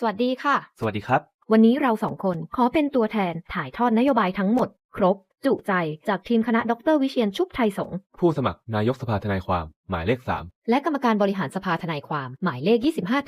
สวัสดีค่ะ สวัสดีครับ วันนี้เราสองคนขอเป็นตัวแทนถ่ายทอดนโยบายทั้งหมด ครบ จุใจจากทีมคณะดรวิเชียนชุบไทยสงฆ์ผู้สมัครนายกสภาทนายความ หมายเลขและกรรมการบริหารสภาทนายความ หมายเลข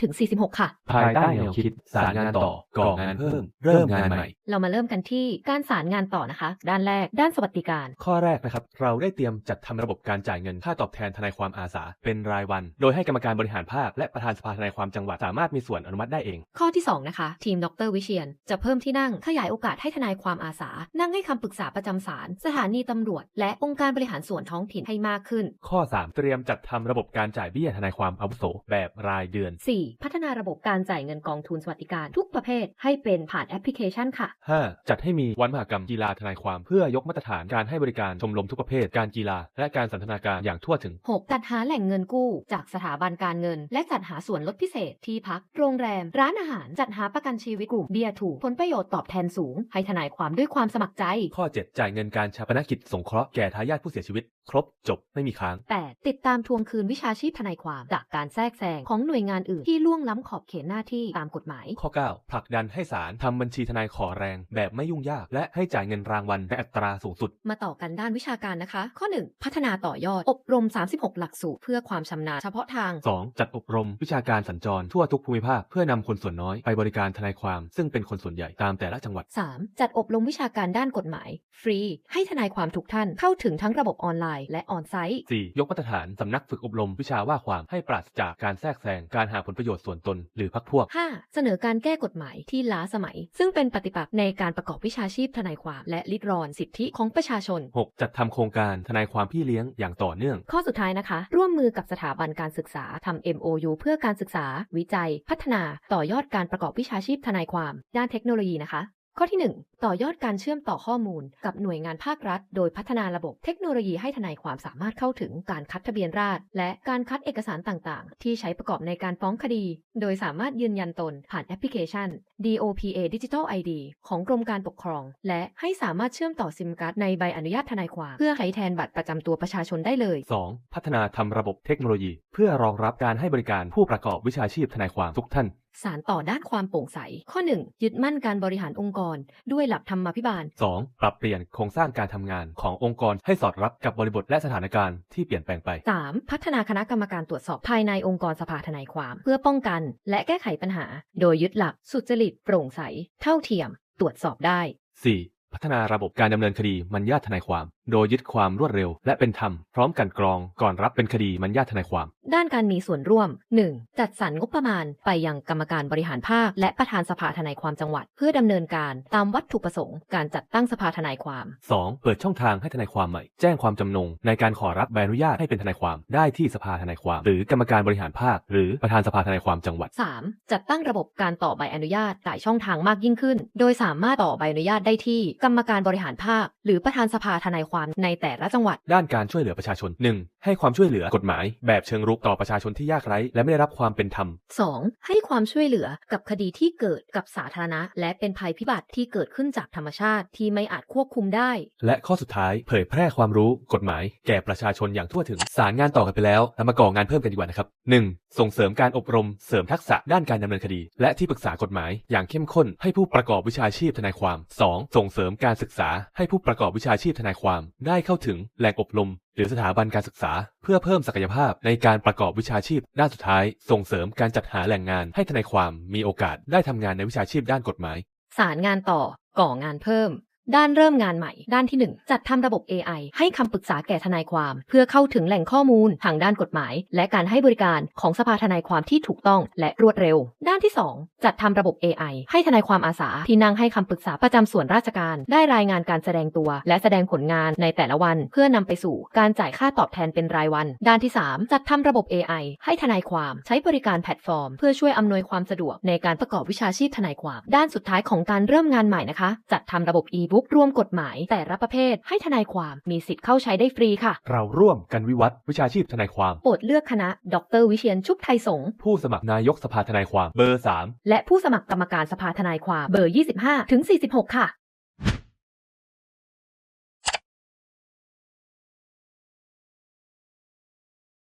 25-46 ค่ะ3ภายใต้แนวคิดสารงานต่อก่องานเพิ่ม เริ่มงานใหม่ เรามาเริ่มกันที่การสารงานต่อนะคะ ด้านแรก ด้านสวัสดิการ ข้อแรกนะครับ เราได้เตรียมจัดทำระบบการจ่ายเงินค่าตอบแทนทนายความอาสา เป็นรายวัน โดยให้กรรมการบริหารภาคและประธานสภาทนายความจังหวัดสามารถมีส่วนอนุมัติได้เอง ข้อที่ 2 นะคะ ทีมดรวิเชียน จะเพิ่มที่นั่งขยายโอกาสให้ทนายความอาสา นั่งให้คำปรึกษาประจำศาลสถานีตำรวจ และองค์การบริหารส่วนท้องถิ่นให้มากขึ้น ข้อ 3 เตรียมจัดทำระบบการจ่ายเบี้ยทนายความอาวุโสแบบรายเดือน 4. พัฒนาระบบการจ่ายเงินกองทุนสวัสดิการทุกประเภท ให้เป็นผ่านแอปพลิเคชันค่ะ 5. จัดให้มีวันมหกรรมกีฬาทนายความเพื่อยกมาตรฐานการให้บริการชมรมทุกประเภท การกีฬา และการสันทนาการอย่างทั่วถึง 6. จัดหาแหล่งเงินกู้ จากสถาบันการเงิน และจัดหาส่วนลดพิเศษที่พัก โรงแรม ร้านอาหาร จัดหาประกันชีวิตกลุ่มเบี้ยถูกผลประโยชน์ตอบแทนสูง ให้ทนายความด้วยความสมัครใจ ข้อ 7 จ่ายเงินการชาปนกิจสงเคราะห์แก่ทายาทผู้เสียชีวิตครบจบไม่มีค้าง 8. ติดตามทวงคืนวิชาชีพทนายความจากการแทรกแซงของหน่วยงานอื่นที่ล่วงล้ำขอบเขตหน้าที่ตามกฎหมาย ข้อ 9 ผลักดันให้ศาลทำบัญชีทนายขอแรง แบบไม่ยุ่งยาก และให้จ่ายเงินรางวัลในอัตราสูงสุด มาต่อกันด้านวิชาการนะคะ ข้อ 1 พัฒนาต่อยอด อบรม 36 หลักสูตรเพื่อความชำนาญเฉพาะทาง 2. จัดอบรมวิชาการสัญจรทั่วทุกภูมิภาคเพื่อนำคนส่วนน้อยไปบริการทนายความซึ่งเป็นคนส่วนใหญ่ตามแต่ละจังหวัด 3. จัดอบรมวิชาการด้านกฎหมาย ฟรี ให้ทนายความทุกท่านเข้าถึงทั้งระบบออนไลน์และออนไซต์ 4. ยกมาตรฐานสำนักฝึกอบรมวิชาว่าความให้ปราศจากการแทรกแซงการหาผลประโยชน์ส่วนตนหรือพรรคพวก 5. เสนอการแก้กฎหมายที่ล้าสมัย ซึ่งเป็นปฏิปักษ์ในการประกอบวิชาชีพทนายความและลิดรอนสิทธิของประชาชน 6. จัดทำโครงการทนายความพี่เลี้ยงอย่างต่อเนื่อง ข้อสุดท้ายนะคะ ร่วมมือกับสถาบันการศึกษาทำ MOU เพื่อการศึกษา วิจัย พัฒนา ต่อยอดการประกอบวิชาชีพทนายความ ด้านเทคโนโลยีนะคะ ข้อที่ 1 ต่อยอดการเชื่อมต่อข้อมูล กับหน่วยงานภาครัฐ โดยพัฒนาระบบเทคโนโลยีให้ทนายความสามารถเข้าถึงการคัดทะเบียนราษฎรและการคัดเอกสารต่างๆ ที่ใช้ประกอบในการฟ้องคดี โดยสามารถยืนยันตนผ่านแอปพลิเคชัน DOPA Digital ID ของกรมการปกครอง และให้สามารถเชื่อมต่อซิมการ์ดในใบอนุญาตทนายความเพื่อใช้แทนบัตรประจำตัวประชาชนได้เลย 2. พัฒนาทำระบบเทคโนโลยี เพื่อรองรับการให้บริการผู้ประกอบวิชาชีพทนายความทุกท่านสารต่อด้านความโปร่งใส ข้อ 1 ยึดมั่นการบริหารองค์กร ด้วยหลักธรรมาภิบาล 2. ปรับเปลี่ยนโครงสร้างการทำงานขององค์กรให้สอดรับกับบริบทและสถานการณ์ที่เปลี่ยนแปลงไป 3. พัฒนาคณะกรรมการตรวจสอบภายในองค์กรสภาทนายความ เพื่อป้องกัน และแก้ไขปัญหา โดยยึดหลักสุจริตโปร่งใส เท่าเทียม ตรวจสอบได้ 4. พัฒนาระบบการดำเนินคดีมันญาทนายความ โดยยึดความรวดเร็ว และเป็นธรรมพร้อมกันกรองก่อนรับเป็นคดีมันญาติทนายความ ด้านการมีส่วนร่วม 1. จัดสรรงบประมาณไปยังกรรมการบริหารภาค และประธานสภาทนายความจังหวัด เพื่อดำเนินการตามวัตถุประสงค์การจัดตั้งสภาทนายความ 2. เปิดช่องทางให้ทนายความใหม่ แจ้งความจำนงในการขอรับใบอนุญาตให้เป็นทนายความได้ที่สภาทนายความ หรือกรรมการบริหารภาค หรือประธานสภาทนายความจังหวัด 3. จัดตั้งระบบการต่อใบอนุญาตหลายช่องทางมากยิ่งขึ้น โดยสามารถต่อใบอนุญาตได้ที่กรรมการบริหารภาค หรือประธานสภาทนายความในแต่ละจังหวัด ด้านการช่วยเหลือประชาชน 1. ให้ความช่วยเหลือกฎหมาย แบบเชิงรุกต่อประชาชนที่ยากไร้ และไม่ได้รับความเป็นธรรม 2. ให้ความช่วยเหลือกับคดีที่เกิดกับสาธารณะ และเป็นภัยพิบัติที่เกิดขึ้นจากธรรมชาติที่ไม่อาจควบคุมได้ และข้อสุดท้ายเผยแพร่ความรู้กฎหมาย แก่ประชาชนอย่างทั่วถึงสารงานต่อกันไปแล้วเรามาก่องานเพิ่มกันดีกว่านะครับ 1. ส่งเสริมการอบรมเสริมทักษะด้านการดำเนินคดี และที่ปรึกษากฎหมาย อย่างเข้มข้นให้ผู้ประกอบวิชาชีพทนายความ 2. ส่งเสริมการศึกษาให้ผู้ประกอบวิชาชีพทนายความได้เข้าถึงแหล่งอบรม หรือสถาบันการศึกษา เพื่อเพิ่มศักยภาพในการประกอบวิชาชีพ ด้านสุดท้าย ส่งเสริมการจัดหาแหล่งงานให้ทนายความมีโอกาสได้ทำงานในวิชาชีพด้านกฎหมาย สารงานต่อ ก่องานเพิ่ม ด้านเริ่มงานใหม่ ด้านที่ 1 จัดทำระบบ AI ให้คำปรึกษาแก่ทนายความ เพื่อเข้าถึงแหล่งข้อมูลทางด้านกฎหมาย และการให้บริการของสภาทนายความที่ถูกต้องและรวดเร็ว ด้านที่ 2 จัดทำระบบ AI ให้ทนายความอาสา ที่นั่งให้คำปรึกษาประจำส่วนราชการ ได้รายงานการแสดงตัว และแสดงผลงานในแต่ละวัน เพื่อนำไปสู่การจ่ายค่าตอบแทนเป็นรายวัน ด้านที่ 3 จัดทำระบบ AI ให้ทนายความใช้บริการแพลตฟอร์ม เพื่อช่วยอำนวยความสะดวกในการประกอบวิชาชีพทนายความ ด้านสุดท้ายของการเริ่มงานใหม่นะคะ จัดทำระบบ e e-book รวมกฎหมายแต่ละประเภท ให้ทนายความมีสิทธิ์เข้าใช้ได้ฟรีค่ะ เราร่วมกันวิวัฒน์วิชาชีพทนายความโปรดเลือกคณะ ดร วิเชียนชุบไทยสงฆ์ผู้สมัครนายกสภาทนายความเบอร์ 3 และผู้สมัครกรรมการสภาทนายความเบอร์ 25ถึง46 ค่ะ